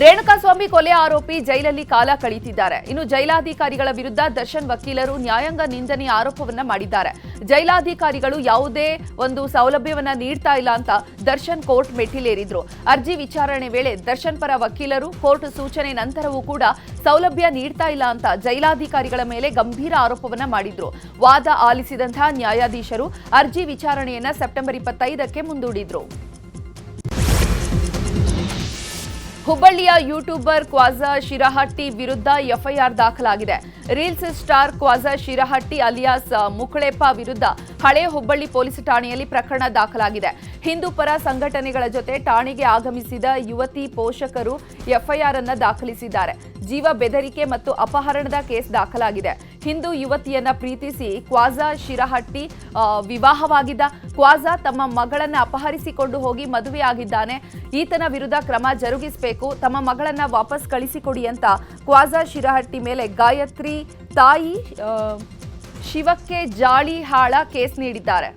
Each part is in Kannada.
ರೇಣುಕಾಸ್ವಾಮಿ ಕೊಲೆ ಆರೋಪಿ ಜೈಲಲ್ಲಿ ಕಾಲ ಕಳೀತಿದ್ದಾರೆ. ಇನ್ನು ಜೈಲಾಧಿಕಾರಿಗಳ ವಿರುದ್ಧ ದರ್ಶನ್ ವಕೀಲರು ನ್ಯಾಯಾಂಗ ನಿಂದನೆ ಆರೋಪವನ್ನ ಮಾಡಿದ್ದಾರೆ. ಜೈಲಾಧಿಕಾರಿಗಳು ಯಾವುದೇ ಒಂದು ಸೌಲಭ್ಯವನ್ನ ನೀಡ್ತಾ ಇಲ್ಲ ಅಂತ ದರ್ಶನ್ ಕೋರ್ಟ್ ಮೆಟ್ಟಿಲೇರಿದ್ರು. ಅರ್ಜಿ ವಿಚಾರಣೆ ವೇಳೆ ದರ್ಶನ್ ಪರ ವಕೀಲರು ಕೋರ್ಟ್ ಸೂಚನೆ ನಂತರವೂ ಕೂಡ ಸೌಲಭ್ಯ ನೀಡ್ತಾ ಇಲ್ಲ ಅಂತ ಜೈಲಾಧಿಕಾರಿಗಳ ಮೇಲೆ ಗಂಭೀರ ಆರೋಪವನ್ನ ಮಾಡಿದ್ರು. ವಾದ ಆಲಿಸಿದಂತಹ ನ್ಯಾಯಾಧೀಶರು ಅರ್ಜಿ ವಿಚಾರಣೆಯನ್ನ ಸೆಪ್ಟೆಂಬರ್ ಇಪ್ಪತ್ತೈದಕ್ಕೆ ಮುಂದೂಡಿದ್ರು. ಹುಬ್ಬಳ್ಳಿಯ ಯೂಟ್ಯೂಬರ್ ಕ್ವಾಜಾ ಶಿರಹಟ್ಟಿ ವಿರುದ್ಧ ಎಫ್ಐಆರ್ ದಾಖಲಾಗಿದೆ. Reels star Khwaja Shirahatti alias Mukaleppa ವಿರುದ್ಧ ಹಳೆ ಹುಬ್ಬಳ್ಳಿ ಪೊಲೀಸ್ ಠಾಣೆಯಲ್ಲಿ ಪ್ರಕರಣ ದಾಖಲಾಗಿದೆ. ಹಿಂದೂ ಪರ ಸಂಘಟನೆಗಳ ಜೊತೆ ಠಾಣೆಗೆ ಆಗಮಿಸಿದ ಯುವತಿ ಪೋಷಕರು ಎಫ್ಐಆರ್ ಅನ್ನು ದಾಖಲಿಸಿದ್ದಾರೆ. ಜೀವ ಬೆದರಿಕೆ ಮತ್ತು ಅಪಹರಣದ ಕೇಸ್ ದಾಖಲಾಗಿದೆ. ಹಿಂದೂ ಯುವತಿಯನ್ನ ಪ್ರೀತಿಸಿ ಕ್ವಾಜಾ ಶಿರಹಟ್ಟಿ ವಿವಾಹವಾಗಿದ್ದ ಕ್ವಾಜಾ ತಮ್ಮ ಮಗಳನ್ನ ಅಪಹರಿಸಿಕೊಂಡು ಹೋಗಿ ಮದುವೆಯಾಗಿದ್ದಾನೆ ಈತನ ವಿರುದ್ಧ ಕ್ರಮ ಜರುಗಿಸಬೇಕು, ತಮ್ಮ ಮಗಳನ್ನ ವಾಪಸ್ ಕಳಿಸಿಕೊಡಿ ಅಂತ ಕ್ವಾಜಾ ಶಿರಹಟ್ಟಿ ಮೇಲೆ ಗಾಯತ್ರಿ ತಾಯಿ ಶಿವಕ್ಕೆ ಜಾಳಿಹಾಳ ಕೇಸ್ ನೀಡಿದ್ದಾರೆ.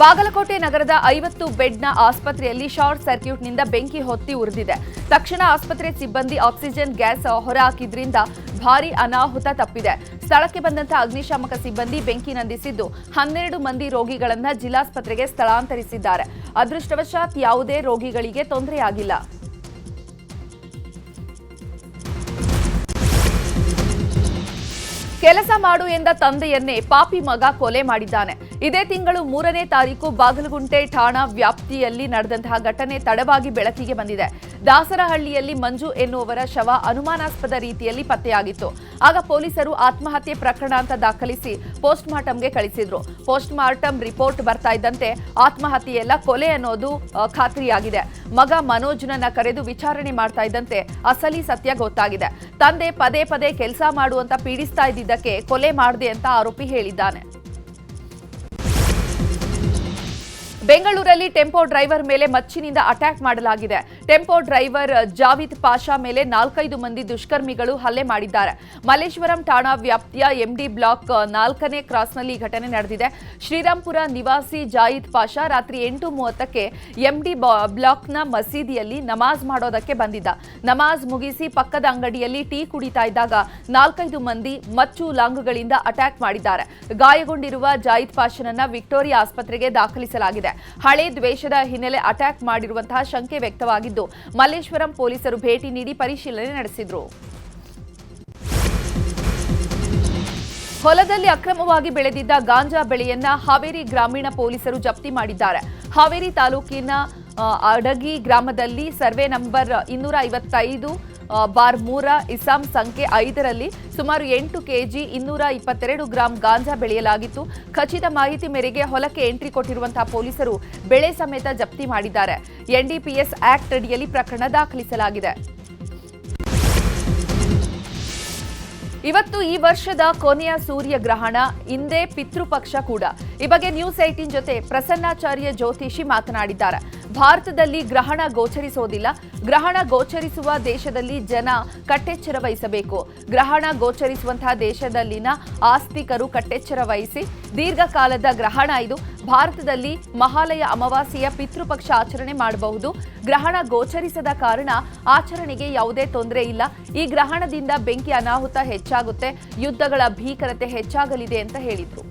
ಬಾಗಲಕೋಟೆ ನಗರದ ಐವತ್ತು ಬೆಡ್ನ ಆಸ್ಪತ್ರೆಯಲ್ಲಿ ಶಾರ್ಟ್ ಸರ್ಕ್ಯೂಟ್ನಿಂದ ಬೆಂಕಿ ಹೊತ್ತಿ ಉರಿದಿದೆ. ತಕ್ಷಣ ಆಸ್ಪತ್ರೆ ಸಿಬ್ಬಂದಿ ಆಕ್ಸಿಜನ್ ಗ್ಯಾಸ್ ಹೊರಹಾಕಿದ್ರಿಂದ ಭಾರೀ ಅನಾಹುತ ತಪ್ಪಿದೆ. ಸ್ಥಳಕ್ಕೆ ಬಂದಂತಹ ಅಗ್ನಿಶಾಮಕ ಸಿಬ್ಬಂದಿ ಬೆಂಕಿ ನಂದಿಸಿದ್ದು ಹನ್ನೆರಡು ಮಂದಿ ರೋಗಿಗಳನ್ನು ಜಿಲ್ಲಾಸ್ಪತ್ರೆಗೆ ಸ್ಥಳಾಂತರಿಸಿದ್ದಾರೆ. ಅದೃಷ್ಟವಶಾತ್ ಯಾವುದೇ ರೋಗಿಗಳಿಗೆ ತೊಂದರೆಯಾಗಿಲ್ಲ. ಕೆಲಸ ಮಾಡು ಎಂದ ತಂದೆಯನ್ನೇ ಪಾಪಿ ಮಗ ಕೊಲೆ ಮಾಡಿದ್ದಾನೆ. ಇದೇ ತಿಂಗಳು ಮೂರನೇ ತಾರೀಕು ಬಾಗಲಗುಂಟೆ ಠಾಣಾ ವ್ಯಾಪ್ತಿಯಲ್ಲಿ ನಡೆದಂತಹ ಘಟನೆ ತಡವಾಗಿ ಬೆಳಕಿಗೆ ಬಂದಿದೆ. ದಾಸರಹಳ್ಳಿಯಲ್ಲಿ ಮಂಜು ಎನ್ನುವವರ ಶವ ಅನುಮಾನಾಸ್ಪದ ರೀತಿಯಲ್ಲಿ ಪತ್ತೆಯಾಗಿತ್ತು. ಆಗ ಪೊಲೀಸರು ಆತ್ಮಹತ್ಯೆ ಪ್ರಕರಣ ಅಂತ ದಾಖಲಿಸಿ ಪೋಸ್ಟ್ ಮಾರ್ಟಂಗೆ ಕಳಿಸಿದ್ರು. ಪೋಸ್ಟ್ ಮಾರ್ಟಂ ರಿಪೋರ್ಟ್ ಬರ್ತಾ ಇದ್ದಂತೆ ಆತ್ಮಹತ್ಯೆಯಲ್ಲ ಕೊಲೆ ಅನ್ನೋದು ಖಾತ್ರಿಯಾಗಿದೆ. ಮಗ ಮನೋಜ್ನನ್ನ ಕರೆದು ವಿಚಾರಣೆ ಮಾಡ್ತಾ ಇದ್ದಂತೆ ಅಸಲಿ ಸತ್ಯ ಗೊತ್ತಾಗಿದೆ. ತಂದೆ ಪದೇ ಪದೇ ಕೆಲಸ ಮಾಡುವಂತ ಪೀಡಿಸ್ತಾ ಇದ್ದಿದ್ದಕ್ಕೆ ಕೊಲೆ ಮಾಡಿದೆ ಅಂತ ಆರೋಪಿ ಹೇಳಿದ್ದಾನೆ. ಬೆಂಗಳೂರಲ್ಲಿ ಟೆಂಪೋ ಡ್ರೈವರ್ ಮೇಲೆ ಮಚ್ಚಿನಿಂದ ಅಟ್ಯಾಕ್ ಮಾಡಲಾಗಿದೆ. ಟೆಂಪೋ ಡ್ರೈವರ್ ಜಾವಿದ್ ಪಾಷಾ ಮೇಲೆ ನಾಲ್ಕೈದು ಮಂದಿ ದುಷ್ಕರ್ಮಿಗಳು ಹಲ್ಲೆ ಮಾಡಿದ್ದಾರೆ. ಮಲ್ಲೇಶ್ವರಂ ಠಾಣಾ ವ್ಯಾಪ್ತಿಯ ಎಂಡಿ ಬ್ಲಾಕ್ ನಾಲ್ಕನೇ ಕ್ರಾಸ್ನಲ್ಲಿ ಘಟನೆ ನಡೆದಿದೆ. ಶ್ರೀರಾಂಪುರ ನಿವಾಸಿ ಜಾಯಿದ್ ಪಾಷಾ ರಾತ್ರಿ ಎಂಟು ಮೂವತ್ತಕ್ಕೆ ಎಂಡಿ ಬ್ಲಾಕ್ನ ಮಸೀದಿಯಲ್ಲಿ ನಮಾಜ್ ಮಾಡೋದಕ್ಕೆ ಬಂದಿದ್ದ. ನಮಾಜ್ ಮುಗಿಸಿ ಪಕ್ಕದ ಅಂಗಡಿಯಲ್ಲಿ ಟೀ ಕುಡಿತಾ ಇದ್ದಾಗ ನಾಲ್ಕೈದು ಮಂದಿ ಮಚ್ಚು ಲಾಂಗ್ಗಳಿಂದ ಅಟ್ಯಾಕ್ ಮಾಡಿದ್ದಾರೆ. ಗಾಯಗೊಂಡಿರುವ ಜಾಯಿದ್ ಪಾಷನನ್ನ ವಿಕ್ಟೋರಿಯಾ ಆಸ್ಪತ್ರೆಗೆ ದಾಖಲಿಸಲಾಗಿದೆ. ಹಳೆ ದ್ವೇಷದ ಹಿನ್ನೆಲೆ ಅಟ್ಯಾಕ್ ಮಾಡಿರುವಂತಹ ಶಂಕೆ ವ್ಯಕ್ತವಾಗಿದ್ದು, ಮಲ್ಲೇಶ್ವರಂ ಪೊಲೀಸರು ಭೇಟಿ ನೀಡಿ ಪರಿಶೀಲನೆ ನಡೆಸಿದ್ರು. ಹೊಲದಲ್ಲಿ ಅಕ್ರಮವಾಗಿ ಬೆಳೆದಿದ್ದ ಗಾಂಜಾ ಬೆಳೆಯನ್ನ ಹಾವೇರಿ ಗ್ರಾಮೀಣ ಪೊಲೀಸರು ಜಪ್ತಿ ಮಾಡಿದ್ದಾರೆ. ಹಾವೇರಿ ತಾಲೂಕಿನ ಅಡಗಿ ಗ್ರಾಮದಲ್ಲಿ ಸರ್ವೆ ನಂಬರ್ ಇನ್ನೂರ ಐವತ್ತೈದು ಬಾರ್ ಮೂರ ಇಸಾಂ ಸಂಖ್ಯೆ ಐದರಲ್ಲಿ ಸುಮಾರು ಎಂಟು ಕೆಜಿ ಇನ್ನೂರ ಇಪ್ಪತ್ತೆರಡು ಗ್ರಾಂ ಗಾಂಜಾ ಬೆಳೆಯಲಾಗಿತ್ತು. ಖಚಿತ ಮಾಹಿತಿ ಮೇರೆಗೆ ಹೊಲಕ್ಕೆ ಎಂಟ್ರಿ ಕೊಟ್ಟಿರುವಂತಹ ಪೊಲೀಸರು ಬೆಳೆ ಸಮೇತ ಜಪ್ತಿ ಮಾಡಿದ್ದಾರೆ. ಎನ್ಡಿಪಿಎಸ್ ಆಕ್ಟ್ ಅಡಿಯಲ್ಲಿ ಪ್ರಕರಣ ದಾಖಲಿಸಲಾಗಿದೆ. ಇವತ್ತು ಈ ವರ್ಷದ ಕೊನೆಯ ಸೂರ್ಯಗ್ರಹಣ, ಹಿಂದೆ ಪಿತೃಪಕ್ಷ ಕೂಡ. ಈ ಬಗ್ಗೆ ನ್ಯೂಸ್ ಏಟೀನ್ ಜೊತೆ ಪ್ರಸನ್ನಾಚಾರ್ಯ ಜ್ಯೋತಿಷಿ ಮಾತನಾಡಿದ್ದಾರೆ. ಭಾರತದಲ್ಲಿ ಗ್ರಹಣ ಗೋಚರಿಸೋದಿಲ್ಲ. ಗ್ರಹಣ ಗೋಚರಿಸುವ ದೇಶದಲ್ಲಿ ಜನ ಕಟ್ಟೆಚ್ಚರ ವಹಿಸಬೇಕು. ಗ್ರಹಣ ಗೋಚರಿಸುವಂತಹ ದೇಶದಲ್ಲಿನ ಆಸ್ತಿಕರು ಕಟ್ಟೆಚ್ಚರ ವಹಿಸಿ, ದೀರ್ಘಕಾಲದ ಗ್ರಹಣ ಇದು. ಭಾರತದಲ್ಲಿ ಮಹಾಲಯ ಅಮಾವಾಸ್ಯೆಯ ಪಿತೃಪಕ್ಷ ಆಚರಣೆ ಮಾಡಬಹುದು. ಗ್ರಹಣ ಗೋಚರಿಸದ ಕಾರಣ ಆಚರಣೆಗೆ ಯಾವುದೇ ತೊಂದರೆ ಇಲ್ಲ. ಈ ಗ್ರಹಣದಿಂದ ಬೆಂಕಿ ಅನಾಹುತ ಹೆಚ್ಚಾಗುತ್ತೆ. ಯುದ್ಧಗಳ ಭೀಕರತೆ ಹೆಚ್ಚಾಗಲಿದೆ ಅಂತ ಹೇಳಿದ್ರು.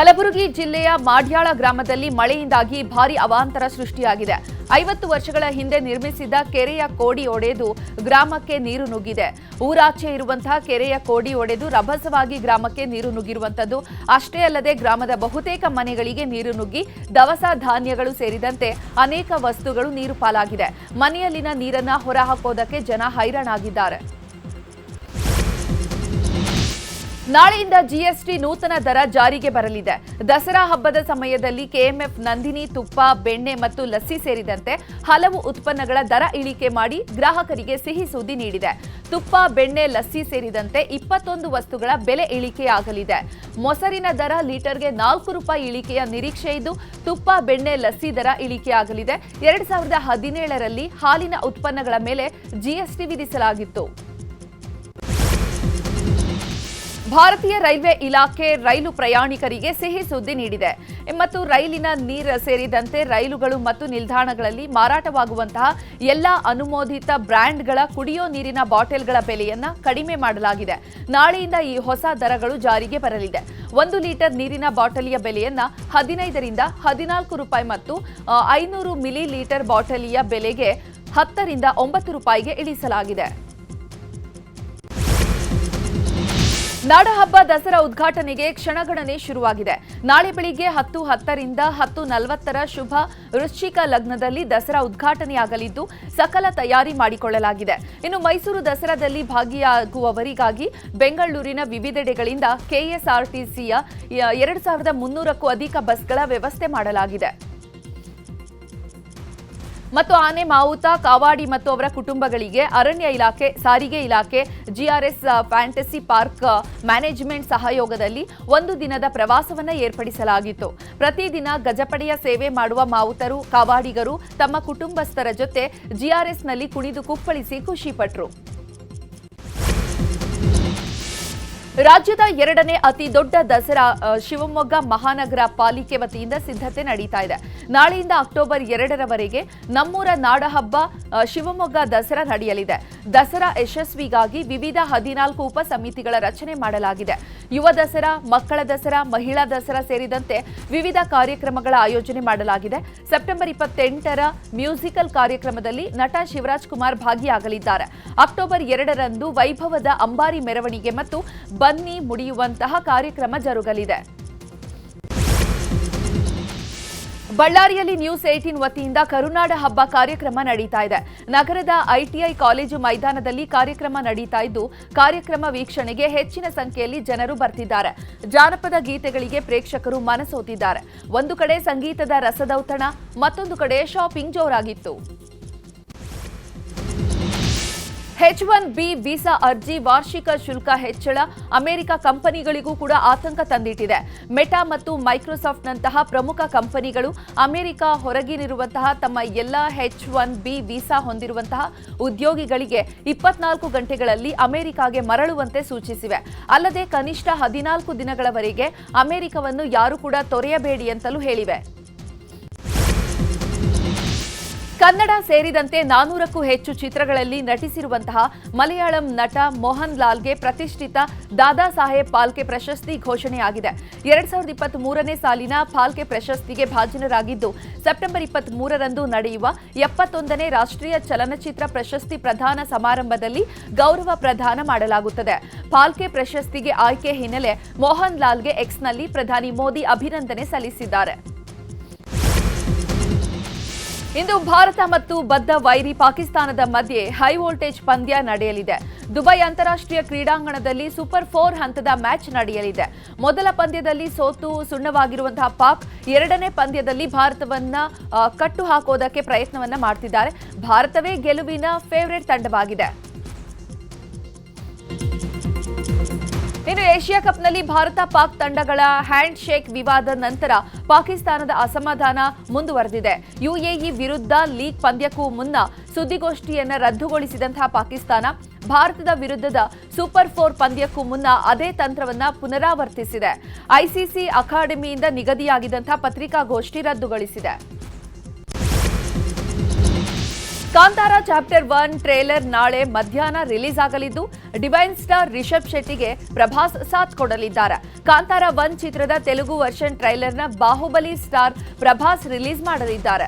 ಕಲಬುರಗಿ ಜಿಲ್ಲೆಯ ಮಾಡ್ಯಾಳ ಗ್ರಾಮದಲ್ಲಿ ಮಳೆಯಿಂದಾಗಿ ಭಾರಿ ಅವಾಂತರ ಸೃಷ್ಟಿಯಾಗಿದೆ. ಐವತ್ತು ವರ್ಷಗಳ ಹಿಂದೆ ನಿರ್ಮಿಸಿದ್ದ ಕೆರೆಯ ಕೋಡಿ ಒಡೆದು ಗ್ರಾಮಕ್ಕೆ ನೀರು ನುಗ್ಗಿದೆ. ಊರಾಚೆ ಇರುವಂತಹ ಕೆರೆಯ ಕೋಡಿ ಒಡೆದು ರಭಸವಾಗಿ ಗ್ರಾಮಕ್ಕೆ ನೀರು ನುಗ್ಗಿರುವಂಥದ್ದು. ಅಷ್ಟೇ ಅಲ್ಲದೆ ಗ್ರಾಮದ ಬಹುತೇಕ ಮನೆಗಳಿಗೆ ನೀರು ನುಗ್ಗಿ ದವಸ ಧಾನ್ಯಗಳು ಸೇರಿದಂತೆ ಅನೇಕ ವಸ್ತುಗಳು ನೀರು ಪಾಲಾಗಿದೆ. ಮನೆಯಲ್ಲಿನ ನೀರನ್ನ ಹೊರಹಾಕೋದಕ್ಕೆ ಜನ ಹೈರಾಣಾಗಿದ್ದಾರೆ. ನಾಳೆಯಿಂದ ಜಿಎಸ್ಟಿ ನೂತನ ದರ ಜಾರಿಗೆ ಬರಲಿದೆ. ದಸರಾ ಹಬ್ಬದ ಸಮಯದಲ್ಲಿ ಕೆಎಂಎಫ್ ನಂದಿನಿ, ತುಪ್ಪ, ಬೆಣ್ಣೆ ಮತ್ತು ಲಸ್ಸಿ ಸೇರಿದಂತೆ ಹಲವು ಉತ್ಪನ್ನಗಳ ದರ ಇಳಿಕೆ ಮಾಡಿ ಗ್ರಾಹಕರಿಗೆ ಸಿಹಿ ಸುದ್ದಿ ನೀಡಿದೆ. ತುಪ್ಪ, ಬೆಣ್ಣೆ, ಲಸ್ಸಿ ಸೇರಿದಂತೆ ಇಪ್ಪತ್ತೊಂದು ವಸ್ತುಗಳ ಬೆಲೆ ಇಳಿಕೆಯಾಗಲಿದೆ. ಮೊಸರಿನ ದರ ಲೀಟರ್ಗೆ ನಾಲ್ಕು ರೂಪಾಯಿ ಇಳಿಕೆಯ ನಿರೀಕ್ಷೆ ಇದ್ದು, ತುಪ್ಪ, ಬೆಣ್ಣೆ, ಲಸ್ಸಿ ದರ ಇಳಿಕೆಯಾಗಲಿದೆ. ಎರಡ್ ಸಾವಿರದ ಹದಿನೇಳರಲ್ಲಿ ಹಾಲಿನ ಉತ್ಪನ್ನಗಳ ಮೇಲೆ ಜಿಎಸ್ಟಿ ವಿಧಿಸಲಾಗಿತ್ತು. ಭಾರತೀಯ ರೈಲ್ವೆ ಇಲಾಖೆ ರೈಲು ಪ್ರಯಾಣಿಕರಿಗೆ ಸಿಹಿ ಸುದ್ದಿ ನೀಡಿದೆ. ಮತ್ತು ರೈಲಿನ ನೀರು ಸೇರಿದಂತೆ ರೈಲುಗಳು ಮತ್ತು ನಿಲ್ದಾಣಗಳಲ್ಲಿ ಮಾರಾಟವಾಗುವಂತಹ ಎಲ್ಲ ಅನುಮೋದಿತ ಬ್ರ್ಯಾಂಡ್ಗಳ ಕುಡಿಯೋ ನೀರಿನ ಬಾಟಲ್ಗಳ ಬೆಲೆಯನ್ನ ಕಡಿಮೆ ಮಾಡಲಾಗಿದೆ. ನಾಳೆಯಿಂದ ಈ ಹೊಸ ದರಗಳು ಜಾರಿಗೆ ಬರಲಿದೆ. ಒಂದು ಲೀಟರ್ ನೀರಿನ ಬಾಟಲಿಯ ಬೆಲೆಯನ್ನ ಹದಿನೈದರಿಂದ ಹದಿನಾಲ್ಕು ರೂಪಾಯಿ ಮತ್ತು ಐನೂರು ಮಿಲಿ ಲೀಟರ್ ಬಾಟಲಿಯ ಬೆಲೆಗೆ ಹತ್ತರಿಂದ ಒಂಬತ್ತು ರೂಪಾಯಿಗೆ ಇಳಿಸಲಾಗಿದೆ. ನಾಡಹಬ್ಬ ದಸರಾ ಉದ್ಘಾಟನೆಗೆ ಕ್ಷಣಗಣನೆ ಶುರುವಾಗಿದೆ. ನಾಳೆ ಬೆಳಿಗ್ಗೆ ಹತ್ತು ಹತ್ತರಿಂದ ಹತ್ತು ನಲವತ್ತರ ಶುಭ. ವೃಶ್ಚಿಕ ಲಗ್ನದಲ್ಲಿ ದಸರಾ ಉದ್ಘಾಟನೆಯಾಗಲಿದ್ದು ಸಕಲ ತಯಾರಿ ಮಾಡಿಕೊಳ್ಳಲಾಗಿದೆ. ಇನ್ನು ಮೈಸೂರು ದಸರಾದಲ್ಲಿ ಭಾಗಿಯಾಗುವವರಿಗಾಗಿ ಬೆಂಗಳೂರಿನ ವಿವಿಧೆಡೆಗಳಿಂದ ಕೆಎಸ್ಆರ್ಟಿಸಿಯ ಎರಡು ಸಾವಿರದ ಮುನ್ನೂರಕ್ಕೂ ಅಧಿಕ ಬಸ್ಗಳ ವ್ಯವಸ್ಥೆ ಮಾಡಲಾಗಿದೆ. ಮತ್ತು ಆನೆ, ಮಾವುತ, ಕಾವಾಡಿ ಮತ್ತು ಅವರ ಕುಟುಂಬಗಳಿಗೆ ಅರಣ್ಯ ಇಲಾಖೆ, ಸಾರಿಗೆ ಇಲಾಖೆ, ಜಿಆರ್ಎಸ್ ಫ್ಯಾಂಟಸಿ ಪಾರ್ಕ್ ಮ್ಯಾನೇಜ್ಮೆಂಟ್ ಸಹಯೋಗದಲ್ಲಿ ಒಂದು ದಿನದ ಪ್ರವಾಸವನ್ನು ಏರ್ಪಡಿಸಲಾಗಿತ್ತು. ಪ್ರತಿದಿನ ಗಜಪಡೆಯ ಸೇವೆ ಮಾಡುವ ಮಾವುತರು, ಕಾವಾಡಿಗರು ತಮ್ಮ ಕುಟುಂಬಸ್ಥರ ಜೊತೆ ಜಿಆರ್ಎಸ್ನಲ್ಲಿ ಕುಣಿದು ಕುಪ್ಪಳಿಸಿ ಖುಷಿಪಟ್ರು ರಾಜ್ಯದ ಎರಡನೇ ಅತಿ ದೊಡ್ಡ ದಸರಾ ಶಿವಮೊಗ್ಗ ಮಹಾನಗರ ಪಾಲಿಕೆ ವತಿಯಿಂದ ಸಿದ್ಧತೆ ನಡೀತಾ ಇದೆ. ನಾಳೆಯಿಂದ ಅಕ್ಟೋಬರ್ ಎರಡರವರೆಗೆ ನಮ್ಮೂರ ನಾಡಹಬ್ಬ ಶಿವಮೊಗ್ಗ ದಸರಾ ನಡೆಯಲಿದೆ. ದಸರಾ ಯಶಸ್ವಿಗಾಗಿ ವಿವಿಧ ಹದಿನಾಲ್ಕು ಉಪ ಸಮಿತಿಗಳ ರಚನೆ ಮಾಡಲಾಗಿದೆ. ಯುವ ದಸರಾ, ಮಕ್ಕಳ ದಸರಾ, ಮಹಿಳಾ ದಸರಾ ಸೇರಿದಂತೆ ವಿವಿಧ ಕಾರ್ಯಕ್ರಮಗಳ ಆಯೋಜನೆ ಮಾಡಲಾಗಿದೆ. ಸೆಪ್ಟೆಂಬರ್ ಇಪ್ಪತ್ತೆಂಟರ ಮ್ಯೂಸಿಕಲ್ ಕಾರ್ಯಕ್ರಮದಲ್ಲಿ ನಟ ಶಿವರಾಜ್ ಕುಮಾರ್ ಭಾಗಿಯಾಗಲಿದ್ದಾರೆ. ಅಕ್ಟೋಬರ್ ಎರಡರಂದು ವೈಭವದ ಅಂಬಾರಿ ಮೆರವಣಿಗೆ ಮತ್ತು ಬನ್ನಿ ಮುಡಿಯುವಂತಹ ಕಾರ್ಯಕ್ರಮ ಜರುಗಲಿದೆ. ಬಳ್ಳಾರಿಯಲ್ಲಿ ನ್ಯೂಸ್ ಏಟೀನ್ ವತಿಯಿಂದ ಕರುನಾಡ ಹಬ್ಬ ಕಾರ್ಯಕ್ರಮ ನಡೀತಾ ಇದೆ. ನಗರದ ಐಟಿಐ ಕಾಲೇಜು ಮೈದಾನದಲ್ಲಿ ಕಾರ್ಯಕ್ರಮ ನಡೀತಾ ಇದ್ದು, ಕಾರ್ಯಕ್ರಮ ವೀಕ್ಷಣೆಗೆ ಹೆಚ್ಚಿನ ಸಂಖ್ಯೆಯಲ್ಲಿ ಜನರು ಬರ್ತಿದ್ದಾರೆ. ಜಾನಪದ ಗೀತೆಗಳಿಗೆ ಪ್ರೇಕ್ಷಕರು ಮನಸೋತಿದ್ದಾರೆ. ಒಂದು ಕಡೆ ಸಂಗೀತದ ರಸದೌತಣ, ಮತ್ತೊಂದು ಕಡೆ ಶಾಪಿಂಗ್ ಜೋರಾಗಿತ್ತು. ಎಚ್ ಒನ್ ಬಿ ವೀಸಾ ಅರ್ಜಿ, ವಾರ್ಷಿಕ ಶುಲ್ಕ ಹೆಚ್ಚಳ. ಅಮೆರಿಕ ಕಂಪನಿಗಳಿಗೂ ಕೂಡ ಆತಂಕ ತಂದಿಟ್ಟಿದೆ. ಮೆಟಾ ಮತ್ತು ಮೈಕ್ರೋಸಾಫ್ಟ್ನಂತಹ ಪ್ರಮುಖ ಕಂಪನಿಗಳು ಅಮೆರಿಕ ಹೊರಗಿನಿರುವಂತಹ ತಮ್ಮ ಎಲ್ಲ ಹೆಚ್ ಒನ್ ಬಿ ವೀಸಾ ಹೊಂದಿರುವಂತಹ ಉದ್ಯೋಗಿಗಳಿಗೆ ಇಪ್ಪತ್ನಾಲ್ಕು ಗಂಟೆಗಳಲ್ಲಿ ಅಮೆರಿಕಾಗೆ ಮರಳುವಂತೆ ಸೂಚಿಸಿವೆ. ಅಲ್ಲದೆ ಕನಿಷ್ಠ ಹದಿನಾಲ್ಕು ದಿನಗಳವರೆಗೆ ಅಮೆರಿಕವನ್ನು ಯಾರು ಕೂಡ ತೊರೆಯಬೇಡಿ ಅಂತಲೂ ಹೇಳಿವೆ. ಕನ್ನಡ ಸೇರಿದಂತೆ ನಾನೂರಕ್ಕೂ ಹೆಚ್ಚು ಚಿತ್ರಗಳಲ್ಲಿ ನಟಿಸಿರುವಂತಹ ಮಲಯಾಳಂ ನಟ ಮೋಹನ್ ಲಾಲ್ಗೆ ಪ್ರತಿಷ್ಠಿತ ದಾದಾ ಸಾಹೇಬ್ ಪಾಲ್ಕೆ ಪ್ರಶಸ್ತಿ ಘೋಷಣೆಯಾಗಿದೆ. ಎರಡ್ ಸಾವಿರದ ಇಪ್ಪತ್ತ್ ಮೂರನೇ ಸಾಲಿನ ಫಾಲ್ಕೆ ಪ್ರಶಸ್ತಿಗೆ ಭಾಜನರಾಗಿದ್ದು, ಸೆಪ್ಟೆಂಬರ್ ಇಪ್ಪತ್ತ್ ಮೂರರಂದು ನಡೆಯುವ ಎಪ್ಪತ್ತೊಂದನೇ ರಾಷ್ಟ್ರೀಯ ಚಲನಚಿತ್ರ ಪ್ರಶಸ್ತಿ ಪ್ರದಾನ ಸಮಾರಂಭದಲ್ಲಿ ಗೌರವ ಪ್ರದಾನ ಮಾಡಲಾಗುತ್ತದೆ. ಫಾಲ್ಕೆ ಪ್ರಶಸ್ತಿಗೆ ಆಯ್ಕೆ ಹಿನ್ನೆಲೆ ಮೋಹನ್ ಲಾಲ್ಗೆ ಎಕ್ಸ್ನಲ್ಲಿ ಪ್ರಧಾನಿ ಮೋದಿ ಅಭಿನಂದನೆ ಸಲ್ಲಿಸಿದ್ದಾರೆ. ಇಂದು ಭಾರತ ಮತ್ತು ಬದ್ಧ ವೈರಿ ಪಾಕಿಸ್ತಾನದ ಮಧ್ಯೆ ಹೈ ವೋಲ್ಟೇಜ್ ಪಂದ್ಯ ನಡೆಯಲಿದೆ. ದುಬೈ ಅಂತಾರಾಷ್ಟ್ರೀಯ ಕ್ರೀಡಾಂಗಣದಲ್ಲಿ ಸೂಪರ್ ಫೋರ್ ಹಂತದ ಮ್ಯಾಚ್ ನಡೆಯಲಿದೆ. ಮೊದಲ ಪಂದ್ಯದಲ್ಲಿ ಸೋತು ಸುಣ್ಣವಾಗಿರುವಂತಹ ಪಾಕ್ ಎರಡನೇ ಪಂದ್ಯದಲ್ಲಿ ಭಾರತವನ್ನ ಕಟ್ಟು ಹಾಕೋದಕ್ಕೆ ಪ್ರಯತ್ನವನ್ನ ಮಾಡ್ತಿದ್ದಾರೆ. ಭಾರತವೇ ಗೆಲುವಿನ ಫೇವರೇಟ್ ತಂಡವಾಗಿದೆ. ಇನ್ನು ಏಷ್ಯಾ ಕಪ್ನಲ್ಲಿ ಭಾರತ ಪಾಕ್ ತಂಡಗಳ ಹ್ಯಾಂಡ್ ಶೇಕ್ ವಿವಾದ ನಂತರ ಪಾಕಿಸ್ತಾನದ ಅಸಮಾಧಾನ ಮುಂದುವರೆದಿದೆ. ಯುಎಇ ವಿರುದ್ಧ ಲೀಗ್ ಪಂದ್ಯಕ್ಕೂ ಮುನ್ನ ಸುದ್ದಿಗೋಷ್ಠಿಯನ್ನು ರದ್ದುಗೊಳಿಸಿದಂತಹ ಪಾಕಿಸ್ತಾನ, ಭಾರತದ ವಿರುದ್ಧದ ಸೂಪರ್ ಫೋರ್ ಪಂದ್ಯಕ್ಕೂ ಮುನ್ನ ಅದೇ ತಂತ್ರವನ್ನ ಪುನರಾವರ್ತಿಸಿದೆ. ಐಸಿಸಿ ಅಕಾಡೆಮಿಯಿಂದ ನಿಗದಿಯಾಗಿದ್ದಂತಹ ಪತ್ರಿಕಾಗೋಷ್ಠಿ ರದ್ದುಗೊಳಿಸಿದೆ. ಕಾಂತಾರ ಚಾಪ್ಟರ್ ಒನ್ ಟ್ರೇಲರ್ ನಾಳೆ ಮಧ್ಯಾಹ್ನ ರಿಲೀಸ್ ಆಗಲಿದ್ದು ಡಿವೈನ್ ಸ್ಟಾರ್ ರಿಷಬ್ ಶೆಟ್ಟಿಗೆ ಪ್ರಭಾಸ್ ಸಾಥ್ ಕೊಡಲಿದ್ದಾರೆ. ಕಾಂತಾರ ಒನ್ ಚಿತ್ರದ ತೆಲುಗು ವರ್ಷನ್ ಟ್ರೈಲರ್ನ ಬಾಹುಬಲಿ ಸ್ಟಾರ್ ಪ್ರಭಾಸ್ ರಿಲೀಸ್ ಮಾಡಲಿದ್ದಾರೆ.